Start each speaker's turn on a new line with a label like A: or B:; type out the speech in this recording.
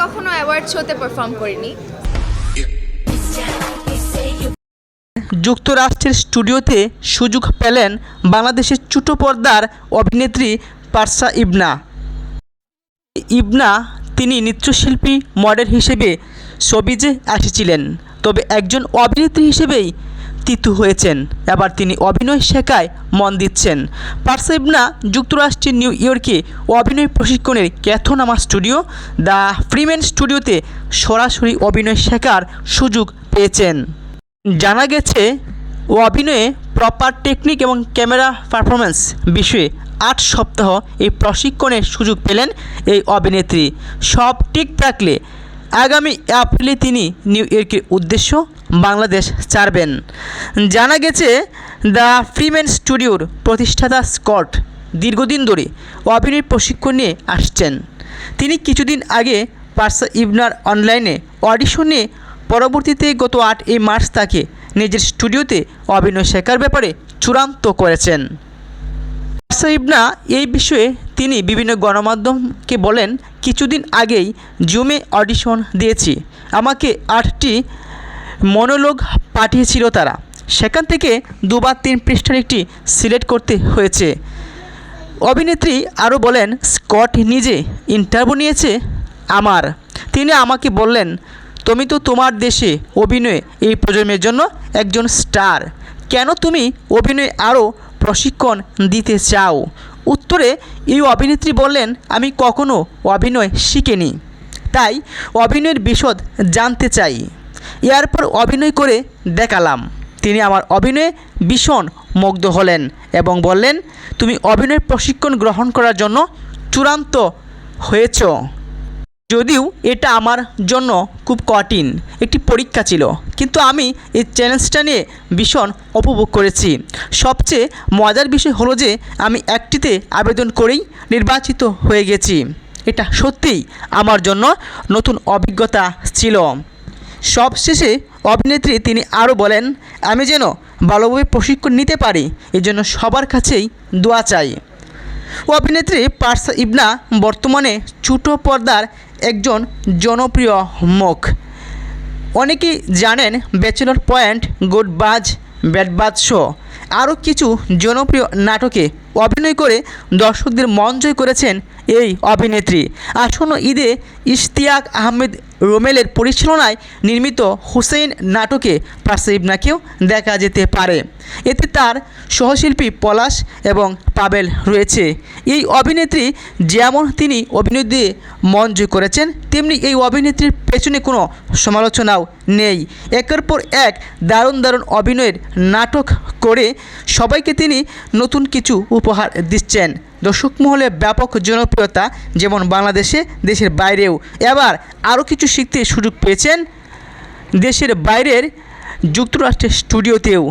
A: কখনো অ্যাওয়ার্ড শোতে পারফর্ম করিনি।
B: যুক্তরাষ্ট্রের স্টুডিওতে সুযোগ পেলেন বাংলাদেশের ছোটো পর্দার অভিনেত্রী পার্সা ইবনা। ইবনা তিনি নৃত্যশিল্পী মডেল হিসেবে ছবিজে এসেছিলেন, তবে একজন অভিনেত্রী হিসেবেই তিতু হয়েছেন। এবার তিনি অভিনয় শেখায় মন দিচ্ছেন। পারসা ইবনা যুক্তরাষ্ট্রের নিউ ইয়র্কে অভিনয় প্রশিক্ষণের ক্যাথোনামা স্টুডিও, দ্য ফ্রিম্যান স্টুডিওতে সরাসরি অভিনয় শেখার সুযোগ পেয়েছেন। জানা গেছে, অভিনয়ে প্রপার টেকনিক এবং ক্যামেরা পারফরমেন্স বিষয়ে আট সপ্তাহ এই প্রশিক্ষণের সুযোগ পেলেন এই অভিনেত্রী। সব ঠিক থাকলে আগামী এপ্রিলে তিনি নিউ ইয়র্কের উদ্দেশ্য বাংলাদেশ ছাড়বেন। জানা গেছে, দ্য ফ্রিম্যান স্টুডিওর প্রতিষ্ঠাতা স্কট দীর্ঘদিন ধরে অভিনয় প্রশিক্ষণ নিয়ে আসছেন। তিনি কিছুদিন আগে পার্সা ইবনার অনলাইনে অডিশন পরবর্তীতে গত আট এই মার্চ তাকে নিজের স্টুডিওতে অভিনয় শেখার ব্যাপারে চূড়ান্ত করেছেন। পার্সা ইবনা এই বিষয়ে তিনি বিভিন্ন গণমাধ্যমকে বলেন, কিছুদিন আগেই জুমে অডিশন দিয়েছি। আমাকে আটটি মনোলোগ পাঠিয়েছিল তারা। সেখান থেকে দুবার তিন পৃষ্ঠার একটি সিলেক্ট করতে হয়েছে। অভিনেত্রী আরও বলেন, স্কট নিজে ইন্টারভিউ নিয়েছে আমার। তিনি আমাকে বললেন, তুমি তো তোমার দেশে অভিনয়ে এই প্রজন্মের জন্য একজন স্টার। কেন তুমি অভিনয়ে আরও প্রশিক্ষণ দিতে চাও? উত্তরে, এই অভিনেত্রী বললেন, আমি কখনো অভিনয় শিখিনি। তাই অভিনয়ের বিশদ জানতে চাই। এরপর অভিনয় করে দেখালাম। তিনি আমার অভিনয়ে ভীষণ মুগ্ধ হলেন এবং বললেন, তুমি অভিনয় প্রশিক্ষণ গ্রহণ করার জন্য চূড়ান্ত হয়েছ। যদিও এটা আমার জন্য খুব কঠিন একটি পরীক্ষা ছিল, কিন্তু আমি এই চ্যালেঞ্জটা নিয়ে ভীষণ উপভোগ করেছি। সবচেয়ে মজার বিষয় হলো যে আমি একটিতে আবেদন করেই নির্বাচিত হয়ে গেছি। এটা সত্যিই আমার জন্য নতুন অভিজ্ঞতা ছিল। সবশেষে অভিনেত্রী তিনি আরও বলেন, আমি যেন ভালোভাবে প্রশিক্ষণ নিতে পারি, এজন্য সবার কাছেই দোয়া চাই। অভিনেত্রী পার্সা ইবনা বর্তমানে ছোটো পর্দার একজন জনপ্রিয় মুখ। অনেকেই জানেন bachelor point good buzz bad buzz show আরও কিছু জনপ্রিয় নাটকে অভিনয় করে দর্শকদের মন জয় করেছেন এই অভিনেত্রী। আসন্ন ঈদে ইশতিয়াক আহমেদ রোমেলের পরিচালনায় নির্মিত হুসেইন নাটকে পার্সা ইবনাকেও দেখা যেতে পারে। এতে তার সহশিল্পী পলাশ এবং পাবেল রয়েছে। এই অভিনেত্রী যেমন তিনি অভিনয় দিয়ে মন জয় করেছেন, তেমনি এই অভিনেত্রীর পেছনে কোনো সমালোচনাও নেই। একের পর এক দারুণ দারুণ অভিনয়ের নাটক করে সবাইকে তিনি নতুন কিছু উপহার দিচ্ছেন। দর্শক মহলে ব্যাপক জনপ্রিয়তা যেমন বাংলাদেশে, দেশের বাইরেও। এবার আরও কিছু শিখতে সুযোগ পেয়েছেন দেশের বাইরের যুক্তরাষ্ট্রের স্টুডিওতেও।